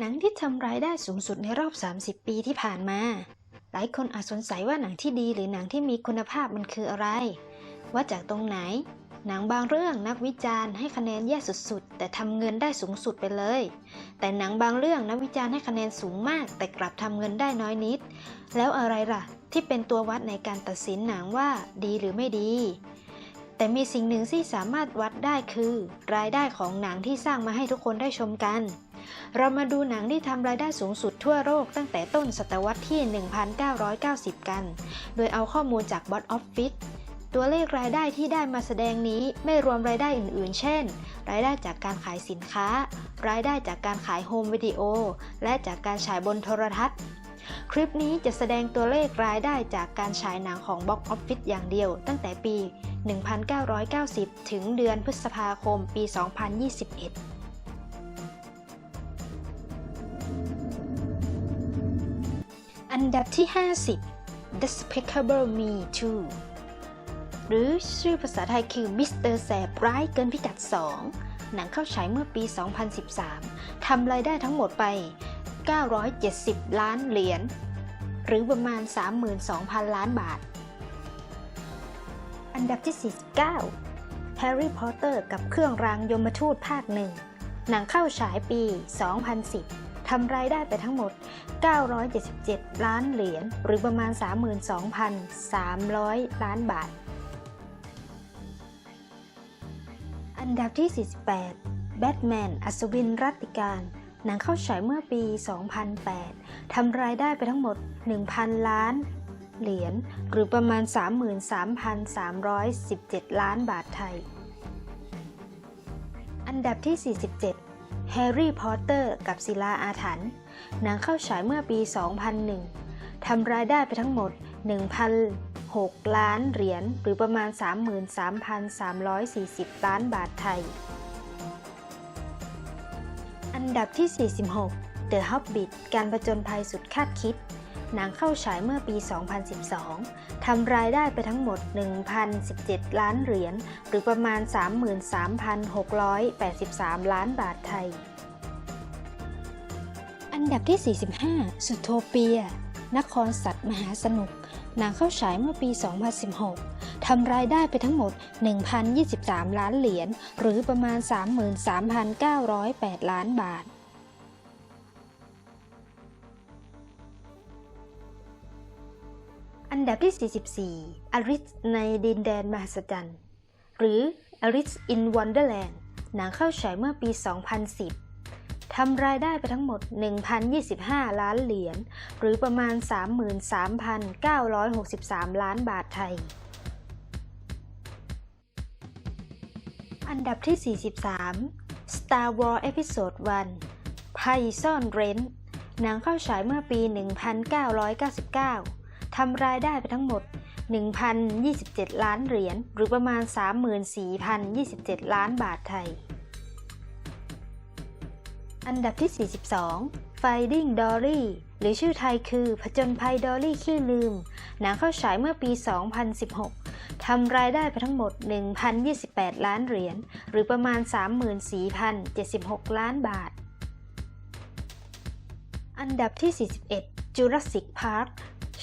หนังที่ทำรายได้สูงสุดในรอบ 30 ปีที่ผ่านมา หลายคนอาจสงสัยว่าหนังที่ดีหรือหนังที่มีคุณภาพมันคืออะไร ว่าจากตรงไหน หนังบางเรื่องนักวิจารณ์ให้คะแนนแย่สุดๆ แต่ทำเงินได้สูงสุดไปเลย แต่หนังบางเรื่องนักวิจารณ์ให้คะแนนสูงมาก แต่กลับทำเงินได้น้อยนิด แล้วอะไรล่ะ ที่เป็นตัววัดในการตัดสินหนังว่าดีหรือไม่ดีแต่มีสิ่งหนึ่งที่สามารถวัดได้คือ รายได้ของหนังที่สร้างมาให้ทุกคนได้ชมกัน เรามาดูหนังที่ทำรายได้สูงสุดทั่วโลกตั้งแต่ต้นศตวรรษที่ 1990 กัน โดยเอาข้อมูลจาก Box Office ตัวเลขรายได้ที่ได้มาแสดงนี้ไม่รวมรายได้อื่นๆ เช่น รายได้จากการขายสินค้า รายได้จากการขายโฮมวิดีโอ และจากการฉายบนโทรทัศน์คลิปนี้จะแสดงตัวเลขรายได้จากการฉายหนังของ Box Office อย่างเดียว ตั้งแต่ปี 1990 ถึงเดือนพฤษภาคม ปี 2021 อันดับที่ 50 Despicable Me 2 หรือชื่อภาษาไทยคือ Mr. แสบร้ายเกินพิกัด 2 หนังเข้าฉายเมื่อปี 2013 ทำรายได้ทั้งหมดไป 970 ล้านเหรียญ หรือประมาณ 32,000 ล้านบาท อันดับที่ 49 Harry Potter กับเครื่องรางยมทูตภาคหนึ่ง หนังเข้าฉายปี 2010 ทำรายได้ไปทั้งหมด 977 ล้านเหรียญหรือประมาณ 32,300 ล้านบาท อันดับที่ 48 Batman อัศวินรัตติการ หนังเข้าฉายเมื่อปี 2008 ทำรายได้ไปทั้งหมด 1,000 ล้านเหรียญหรือประมาณ 33,317 ล้านบาทไทย อันดับที่ แฮร์รี่พอตเตอร์กับศิลาอาถรรพ์หนังเข้าฉายเมื่อปี 2001 ทำรายได้ไปทั้งหมด 1,006 ล้านเหรียญหรือประมาณ 33,340 ล้านบาทไทย อันดับที่ 46 The Hobbit การประจนภัยสุดคาดคิด หนังเข้าฉายเมื่อปี 2012 ทำรายได้ไปทั้งหมด 1,017 ล้านเหรียญ หรือประมาณ 33,683 ล้านบาทไทย อันดับที่ 45 สุโทเปีย นครสัตว์มหาสนุก หนังเข้าฉายเมื่อปี 2016 ทำรายได้ไปทั้งหมด 1,023 ล้านเหรียญ หรือประมาณ 33,908 ล้านบาท อันดับที่ 44 อริสในดินแดนมหัศจรรย์ หรือ Alice in Wonderland หนังเข้าฉายเมื่อปี 2010 ทำรายได้ไปทั้งหมด 1,025 ล้านเหรียญ หรือประมาณ 33,963 ล้านบาทไทย อันดับที่ 43 Star Wars Episode 1ภัยซ่อนเร้น หนังเข้าฉายเมื่อปี 1999 ทำรายได้ไปทั้งหมด 1,027 ล้านเหรียญหรือประมาณ 34,027 ล้านบาทไทย อันดับที่ 42 Finding Dory หรือชื่อไทยคือผจญภัยดอลลี่ขี้ลืม หนังเข้าฉายเมื่อปี 2016 ทำรายได้ไปทั้งหมด 1,028 ล้านเหรียญหรือประมาณ 34,076 ล้านบาท อันดับที่ 41 Jurassic Park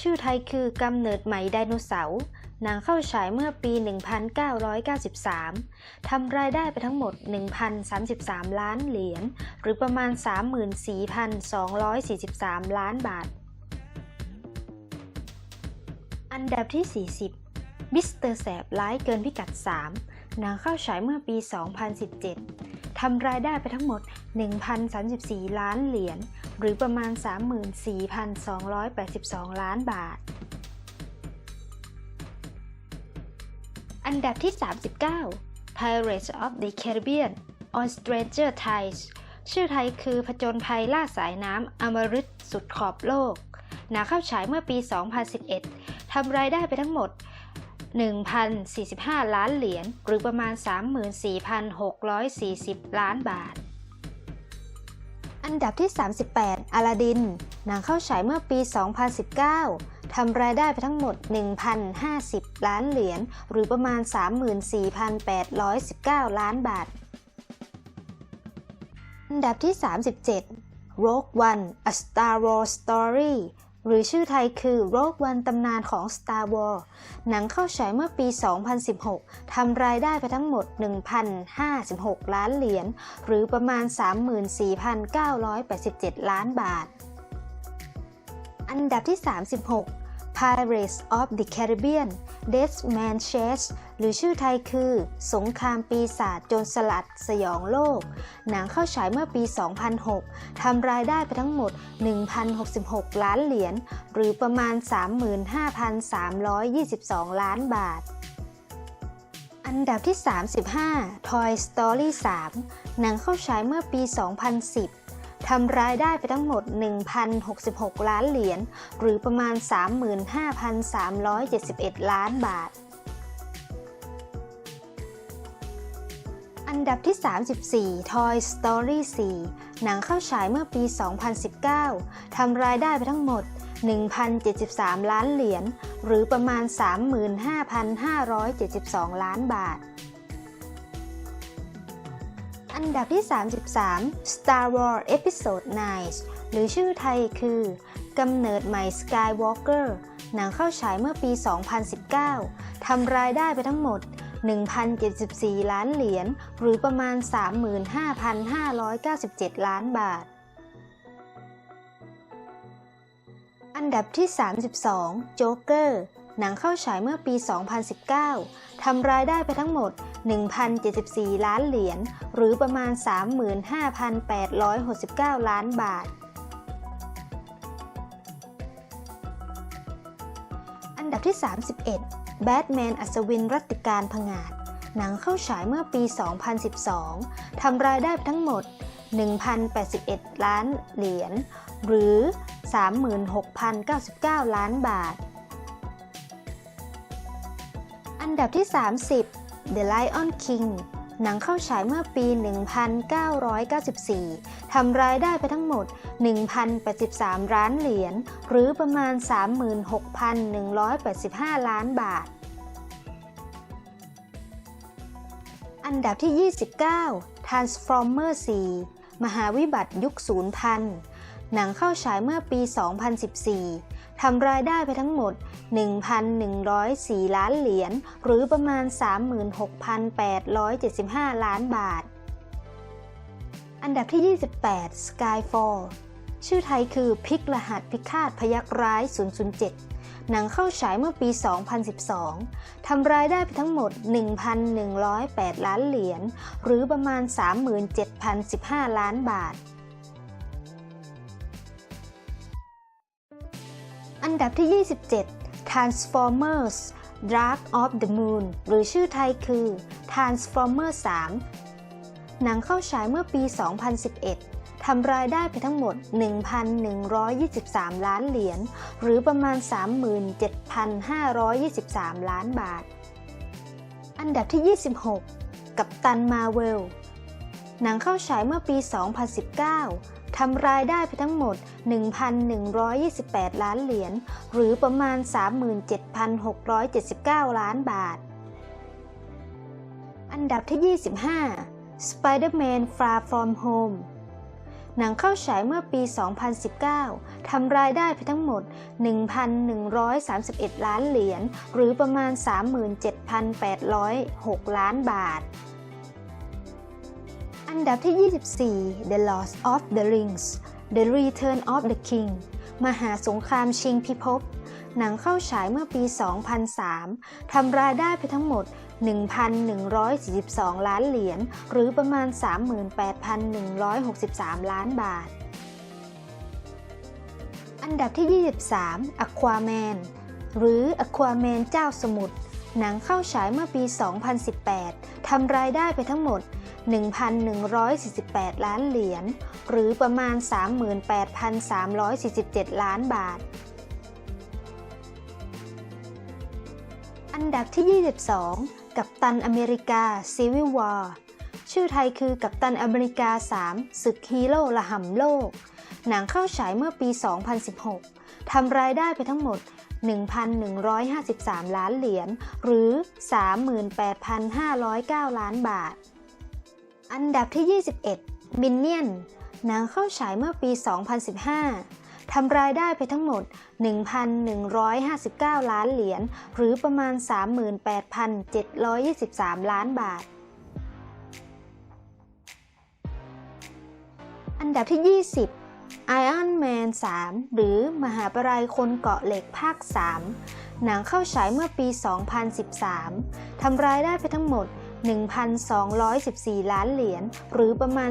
ชื่อไทยคือกำเนิดใหม่ไดโนเสาร์หนังเข้าฉายเมื่อปี 1993 ทำรายได้ไปทั้งหมด 1,033 ล้านเหรียญ หรือประมาณ 34,243 ล้านบาท อันดับที่ 40 มิสเตอร์แสบร้ายเกินพิกัด 3 หนังเข้าฉายเมื่อปี 2017 ทำรายได้ไปทั้งหมด 1,034 ล้านเหรียญ หรือประมาณ 34,282 ล้านบาท อันดับที่ 39 Pirates of the Caribbean on Stranger Tides ชื่อไทยคือผจญภัยล่าสายน้ำอมฤตสุดขอบโลก หนังเข้าฉายเมื่อปี 2011 ทำรายได้ไปทั้งหมด 1,045 ล้านเหรียญ หรือประมาณ 34,640 ล้านบาท อันดับที่ 38 อลาดิน หนังเข้าฉายเมื่อปี 2019 ทำรายได้ไปทั้งหมด 1,050 ล้านเหรียญ หรือประมาณ 34,819 ล้านบาท อันดับที่ 37 Rogue One A Star Wars Story หรือชื่อไทยคือโรควันตำนานของ Star Wars หนังเข้าฉายเมื่อปี 2016 ทำรายได้ไปทั้งหมด 1,056 ล้านเหรียญ หรือประมาณ 34,987 ล้านบาท อันดับที่ 36 Pirates of the Caribbean Dead Man Chase หรือชื่อไทยคือ สงครามปีศาจโจรสลัดสยองโลก หนังเข้าฉายเมื่อปี 2006 ทำรายได้ไปทั้งหมด 1,066 ล้านเหรียญ หรือประมาณ 35,322 ล้านบาทอันดับที่ 35 Toy Story 3 หนังเข้าฉายเมื่อปี 2010 ทำรายได้ไปทั้งหมด 1,066 ล้านเหรียญ หรือประมาณ 35,371 ล้านบาท อันดับที่ 34 Toy Story 4 หนังเข้าฉายเมื่อปี 2019 ทำรายได้ไปทั้งหมด 1,073 ล้านเหรียญ หรือประมาณ 35,572 ล้านบาท นดับที่ 33 Star Wars Episode 9 หรือชื่อไทยคือกำเนิดใหม่ Skywalker หนังเข้าฉายเมื่อปี 2019 ทำรายได้ไปทั้งหมด 1,074 ล้านเหรียญ หรือประมาณ 35,597 ล้านบาท อันดับที่ 32 Joker หนังเข้าฉายเมื่อปี 2019 ทำรายได้ไปทั้งหมด 1,074 ล้านเหรียญ หรือประมาณ 35,869 ล้านบาท อันดับที่ 31 Batman อัศวินรัตติการผงาด หนังเข้าฉายเมื่อปี 2012 ทำรายได้ไปทั้งหมด 1,081 ล้านเหรียญ หรือ 36,099 ล้านบาท ดับที่ 30 The Lion King หนังเข้าฉายเมื่อปี 1994 ทำรายได้ไปทั้งหมด 1,083 ล้านเหรียญ หรือประมาณ 36,185 ล้านบาท อันดับที่ 29 Transformer 4 มหาวิบัติยุคศูนย์พัน หนังเข้าฉายเมื่อปี 2014 ทำรายได้ไปทั้งหมด 1,104 ล้านเหรียญ หรือประมาณ 36,875 ล้านบาท อันดับที่ 28 Skyfall ชื่อไทยคือพิกรหัสพิฆาตพยักร้าย 007 หนังเข้าฉายเมื่อปี 2012 ทำรายได้ไปทั้งหมด 1,108 ล้านเหรียญ หรือประมาณ 37,015 ล้านบาทอันดับที่ 27 Transformers Dark of the Moon หรือชื่อไทยคือ Transformers 3 หนังเข้าฉายเมื่อปี 2011 ทำรายได้ไปทั้งหมด 1,123 ล้านเหรียญ หรือประมาณ 37,523 ล้านบาท อันดับที่ 26 กับตันมาเวล หนังเข้าฉายเมื่อปี 2019 ทำรายได้ไปทั้งหมด 1,128 ล้านเหรียญ หรือประมาณ 37,679 ล้านบาท อันดับที่ 25 Spider-Man Far From Home หนังเข้าฉายเมื่อปี 2019 ทำรายได้ไปทั้งหมด 1,131 ล้านเหรียญ หรือประมาณ 37,806 ล้านบาท อันดับที่ 24 The Lord of the Rings The Return of the King มหาสงครามชิงพิภพ หนังเข้าฉายเมื่อปี 2003 ทำรายได้ไปทั้งหมด 1,142 ล้านเหรียญ หรือประมาณ 38,163 ล้านบาท อันดับที่ 23 Aquaman หรือ Aquaman เจ้าสมุทร หนังเข้าฉายเมื่อปี 2018 ทำรายได้ไปทั้งหมด 1,148 ล้านเหรียญ หรือประมาณ 38,347 ล้านบาท อันดับที่ 22 กัปตันอเมริกา Civil War ชื่อไทยคือกัปตันอเมริกา 3 ศึกฮีโร่ละห่ำโลก หนังเข้าฉายเมื่อปี 2016 ทำรายได้ไปทั้งหมด1,153 ล้านเหรียญ หรือ 38,509 ล้านบาท อันดับที่ 21 Minion หนังเข้าฉายเมื่อปี 2015 ทำรายได้ไปทั้งหมด 1,159 ล้านเหรียญ หรือประมาณ 38,723 ล้านบาท อันดับที่ 20 Iron Man 3 หรือมหาปรายคนเกาะเหล็กภาค 3 หนังเข้าฉายเมื่อปี 2013 ทำรายได้ไปทั้งหมด 1,214 ล้านเหรียญ หรือประมาณ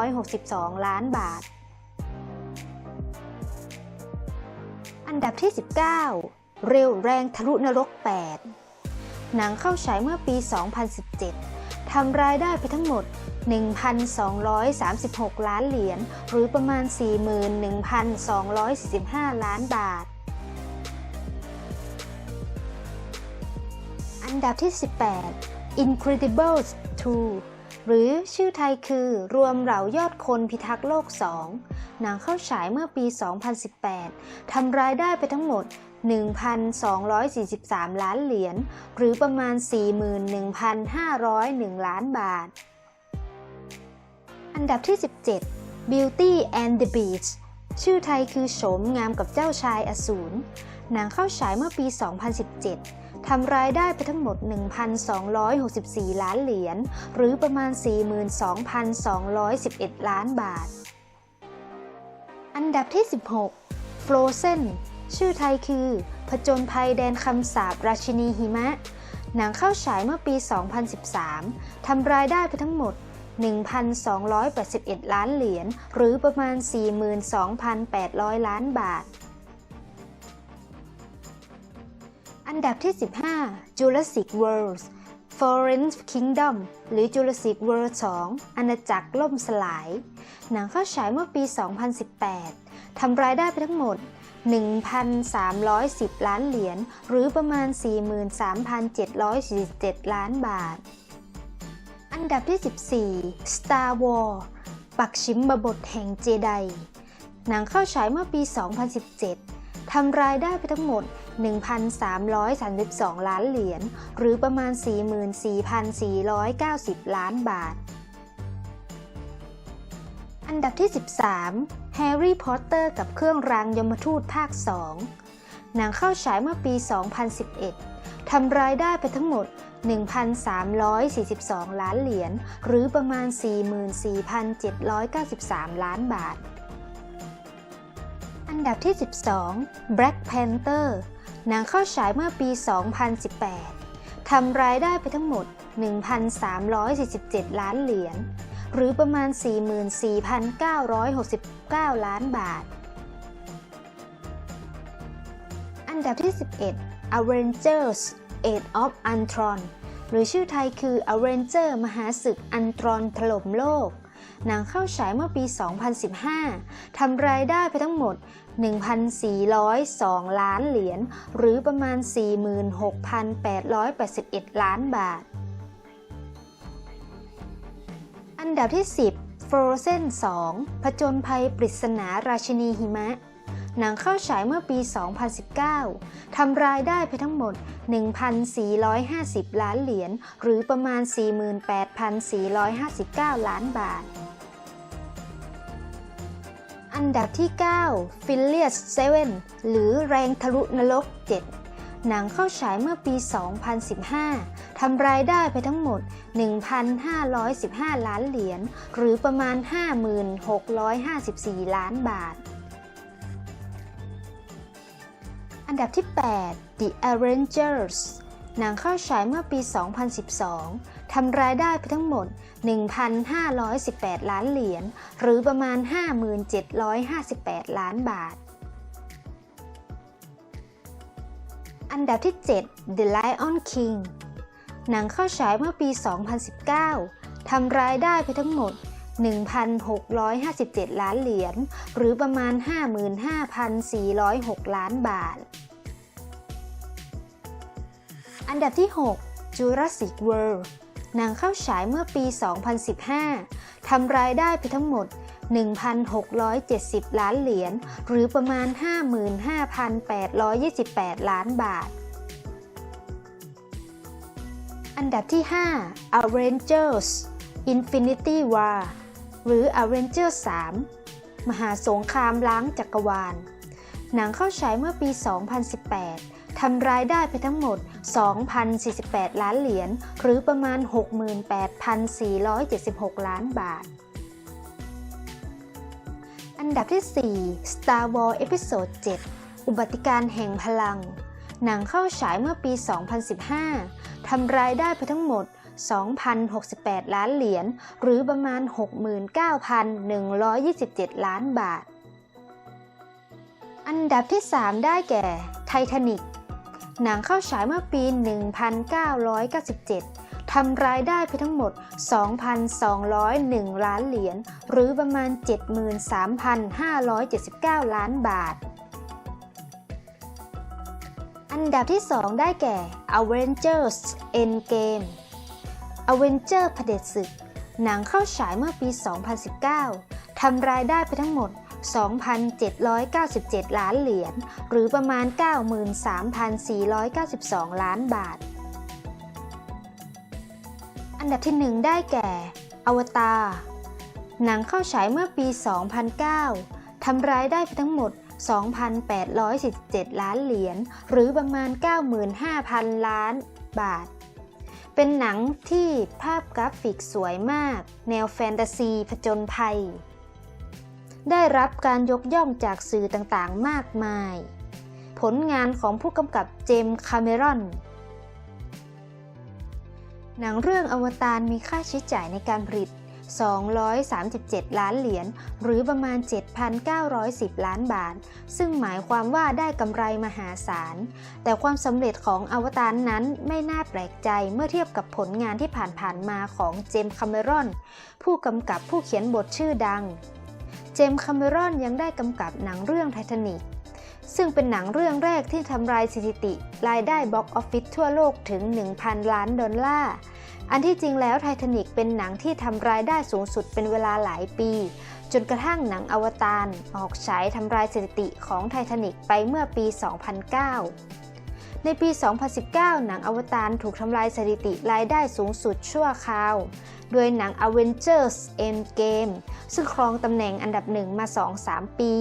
4,562 ล้านบาท อันดับที่ 19 เร็วแรงทะลุนรก 8 หนังเข้าฉายเมื่อปี 2017 ทำรายได้ไปทั้งหมด 1,236 ล้านเหรียญ หรือประมาณ 41,245 ล้านบาทอันดับที่ 18 Incredibles 2 หรือชื่อไทยคือรวมเหล่ายอดคนพิทักษ์โลก 2 หนังเข้าฉายเมื่อปี 2018 ทำรายได้ไปทั้งหมด 1,243 ล้านเหรียญ หรือประมาณ 41,501 ล้านบาท อันดับที่ 17 Beauty and the Beast ชื่อไทยคือโฉมงามกับเจ้าชายอสูร หนังเข้าฉายเมื่อปี 2017 ทำรายได้ไปทั้งหมด 1,264 ล้านเหรียญ หรือประมาณ 42,211 ล้านบาท อันดับที่ 16 Frozen ชื่อไทยคือ ผจญภัยแดนคำสาปราชินีหิมะ หนังเข้าฉายเมื่อปี 2013 ทำรายได้ไปทั้งหมด 1,281 ล้านเหรียญ หรือประมาณ 42,800 ล้านบาท อันดับที่ 15 Jurassic World Fallen Kingdom หรือ Jurassic World 2 อาณาจักรล่มสลาย หนังเข้าฉายเมื่อปี 2018 ทำรายได้ไปทั้งหมด 1,310 ล้านเหรียญ หรือประมาณ 43,747 ล้านบาท อันดับที่ 14 Star Wars ปักชิมบทแห่งเจได หนังเข้าฉายเมื่อปี 2017 ทำรายได้ไปทั้งหมด 1,332 ล้านเหรียญ หรือประมาณ 44,490 ล้านบาท อันดับที่ 13 Harry Potter กับเครื่องรางยมทูตภาค 2 หนังเข้าฉายเมื่อปี 2011 ทำรายได้ไปทั้งหมด 1,342 ล้านเหรียญ หรือประมาณ 44,793 ล้านบาทอันดับที่ 12 Black Panther หนังเข้าฉายเมื่อปี 2018 ทำรายได้ไปทั้งหมด 1,347 ล้านเหรียญ หรือประมาณ 44,969 ล้านบาท อันดับที่ 11 Avengers Age of Ultron หรือชื่อไทยคือ Avenger มหาศึกอันตรอนถล่มโลก หนังเข้าฉายเมื่อปี 2015 ทำรายได้ไปทั้งหมด 1,402 ล้านเหรียญ หรือประมาณ 46,881 ล้านบาท อันดับที่ 10 Frozen 2 ผจญภัยปริศนาราชินีหิมะ หนังเข้าฉายเมื่อปี 2019 ทำรายได้ไปทั้งหมด 1,450 ล้านเหรียญ หรือประมาณ 48,459 ล้านบาท อันดับที่9 p h i l i a s 7 หรือแรงทะลุนรก 7 หนังเข้าฉายเมื่อปี 2015 ทำรายได้ไปทั้งหมด 1,515 ล้านเหรียญ หรือประมาณ 5654 ล้านบาท อันดับที่ 8 The Avengers หนังเข้าฉายเมื่อปี 2012 ทำรายได้ไปทั้งหมด 1,518 ล้านเหรียญ หรือประมาณ 5758 ล้านบาท อันดับที่ 7 The Lion King หนังเข้าฉายเมื่อปี 2019 ทำรายได้ไปทั้งหมด 1,657 ล้านเหรียญ หรือประมาณ 55,406 ล้านบาท อันดับที่ 6 Jurassic World หนังเข้าฉายเมื่อปี 2015 ทำรายได้ไปทั้งหมด 1,670 ล้านเหรียญ หรือประมาณ 55,828 ล้านบาท อันดับที่ 5 Avengers Infinity War หรือ Avengers 3 มหาสงครามล้างจักรวาล หนังเข้าฉายเมื่อปี 2018 ทำรายได้ไปทั้งหมด 2,048 ล้านเหรียญ หรือประมาณ 68,476 ล้านบาท อันดับที่ 4 Star Wars Episode 7 อุบัติการแห่งพลัง หนังเข้าฉายเมื่อปี 2015 ทำรายได้ไปทั้งหมด 2,068 ล้านเหรียญ หรือประมาณ 69,127 ล้านบาทอันดับที่ 3 ได้แก่ไททานิก หนังเข้าฉายเมื่อปี 1997 ทำรายได้ไปทั้งหมด 2,201 ล้านเหรียญ หรือประมาณ 73,579 ล้านบาท อันดับที่ 2 ได้แก่ Avengers Endgame Avenger เผด็จศึก หนังเข้าฉายเมื่อปี 2019 ทำรายได้ไปทั้งหมด 2,797 ล้านเหรียญ หรือประมาณ 93,492 ล้านบาท อันดับที่ 1 ได้แก่ อวตาร หนังเข้าฉายเมื่อปี 2009 ทำรายได้ไปทั้งหมด 2,847 ล้านเหรียญ หรือประมาณ 95,000 ล้านบาทเป็นหนังที่ภาพกราฟิกสวยมาก แนวแฟนตาซีผจญภัย ได้รับการยกย่องจากสื่อต่างๆมากมาย ผลงานของผู้กำกับเจมส์คาเมรอน หนังเรื่องอวตารมีค่าใช้จ่ายในการผลิต 237 ล้านเหรียญ หรือประมาณ 7,910 ล้านบาท ซึ่งหมายความว่าได้กำไรมหาศาล แต่ความสำเร็จของอวตารนั้นไม่น่าแปลกใจเมื่อเทียบกับผลงานที่ผ่านๆมาของเจมส์คาเมรอน ผู้กำกับผู้เขียนบทชื่อดัง เจมส์คาเมรอนยังได้กำกับหนังเรื่องไททานิกซึ่งเป็นหนังเรื่องแรกที่ทำลายสถิติ รายได้บ็อกออฟฟิศทั่วโลกถึง 1,000 ล้านดอลลาร์ อันที่จริงแล้วไททานิกเป็นหนังที่ทำรายได้สูงสุดเป็นเวลาหลายปี จนกระทั่งหนังอวตารออกฉายทำลายสถิติของไททานิกไปเมื่อปี 2009 ในปี 2019 หนังอวตารถูกทำลายสถิติรายได้สูงสุดชั่วคราว โดยหนัง Avengers Endgame ซึ่งครองตำแหน่งอันดับหนึ่งมา 2-3 ปี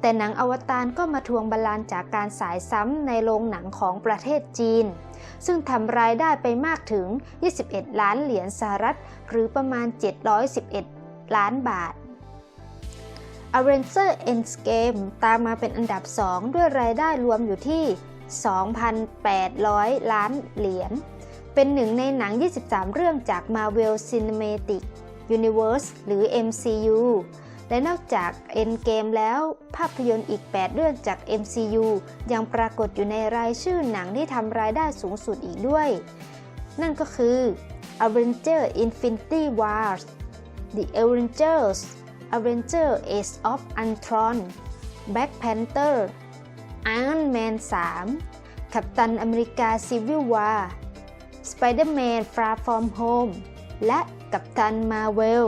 แต่หนังอวตารก็มาทวงบัลลังก์จากการสายซ้ำในโรงหนังของประเทศจีน ซึ่งทำรายได้ไปมากถึง 21 ล้านเหรียญสหรัฐ หรือประมาณ 711 ล้านบาท Avengers Endgame ตามมาเป็นอันดับ 2 ด้วยรายได้รวมอยู่ที่ 2,800 ล้านเหรียญ เป็นหนึ่งในหนัง 23 เรื่องจาก Marvel Cinematic Universe หรือ MCU และนอกจาก Endgame แล้ว ภาพยนตร์อีก 8 เรื่องจาก MCU ยังปรากฏอยู่ในรายชื่อหนังที่ทำรายได้สูงสุดอีกด้วย นั่นก็คือ Avengers Infinity Wars The Avengers Avengers Age of Ultron Black Panther Iron Man 3กัปตันอเมริกา Civil War Spider-Man Far From Home และกัปตันมาเวล